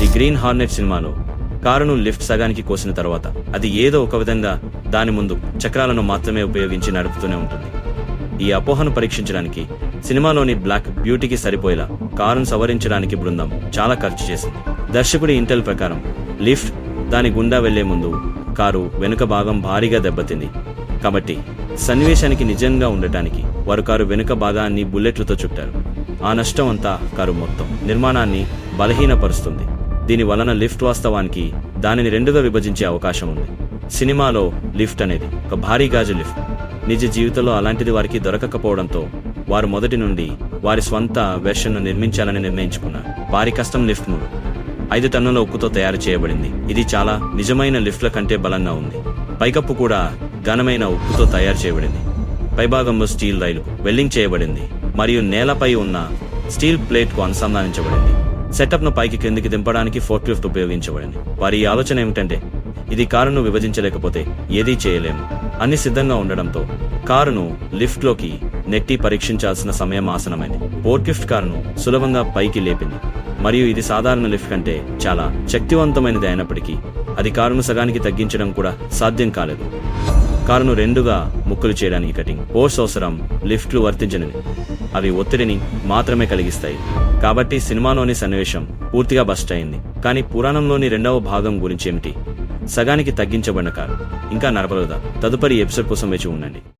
The green Hornet సినిమాలో కారును lift సగానికి కోసిన తర్వాత అది ఏదో ఒక విధంగా దాని ముందు చక్రాలను మాత్రమే ఉపయోగించి నడుపుతూనే ఉంటుంది. ఈ అపోహను పరీక్షించడానికి సినిమాలోని బ్లాక్ బ్యూటీకి సరిపోయేలా కారును సవరించడానికి బృందం చాలా ఖర్చు చేసింది. దర్శకుడి ఇంటెల్ ప్రకారం లిఫ్ట్ దాని గుండా వెళ్ళే ముందు కారు వెనుక భాగం భారీగా దెబ్బతింది. కాబట్టి సన్నివేశానికి నిజంగా ఉండటానికి వారు కారు వెనుక భాగాన్ని బుల్లెట్లతో చుట్టారు. ఆ నష్టం అంతా కారు మొత్తం నిర్మాణాన్ని బలహీనపరుస్తుంది. దీని వలన లిఫ్ట్ వాస్తవానికి దానిని రెండుగా విభజించే అవకాశం ఉంది. సినిమాలో లిఫ్ట్ అనేది ఒక భారీ గాజు లిఫ్ట్. నిజ జీవితంలో అలాంటిది వారికి దొరకకపోవడంతో వారు మొదటి నుండి వారి స్వంత వెర్షన్ను నిర్మించాలని నిర్ణయించుకున్నారు. వారి కష్టం లిఫ్ట్ మూడు. ఐదు టన్నుల ఉక్కుతో తయారు చేయబడింది. ఇది చాలా నిజమైన లిఫ్ట్ల కంటే బలంగా ఉంది. పైకప్పు కూడా ఘనమైన ఉక్కుతో తయారు చేయబడింది. పైభాగంలో స్టీల్ రైలు వెల్డింగ్ చేయబడింది. మరియు నేలపై ఉన్న స్టీల్ ప్లేట్కు అనుసంధానించబడింది. సెటప్ను పైకి కిందికి దింపడానికి ఫోర్క్ లిఫ్ట్ ఉపయోగించబడింది వారి ఆలోచన ఏమిటంటే ఇది కారును విభజించలేకపోతే ఏదీ చేయలేము. అన్ని సిద్ధంగా ఉండడంతో కారును లిఫ్ట్లోకి నెట్టి పరీక్షించాల్సిన సమయం ఆసనమైంది. పోర్ట్ లిఫ్ట్ కారును సులభంగా పైకి లేపింది. మరియు ఇది సాధారణ లిఫ్ట్ కంటే చాలా శక్తివంతమైనది అయినప్పటికీ అది కారును సగానికి తగ్గించడం కూడా సాధ్యం కాలేదు. కారును రెండుగా ముక్కలు చేయడానికి కటింగ్. పోస్ట్ అవసరం లిఫ్ట్లు వర్తించనివి. అవి ఒత్తిడిని మాత్రమే కలిగిస్తాయి. కాబట్టి సినిమాలోని సన్నివేశం పూర్తిగా బస్ట్ అయింది. కానీ పురాణంలోని రెండవ భాగం గురించి ఏమిటి? సగానికి తగ్గించబడిన కారు. ఇంకా నడపలేదా? తదుపరి ఎపిసోడ్ కోసం వేచి ఉండండి.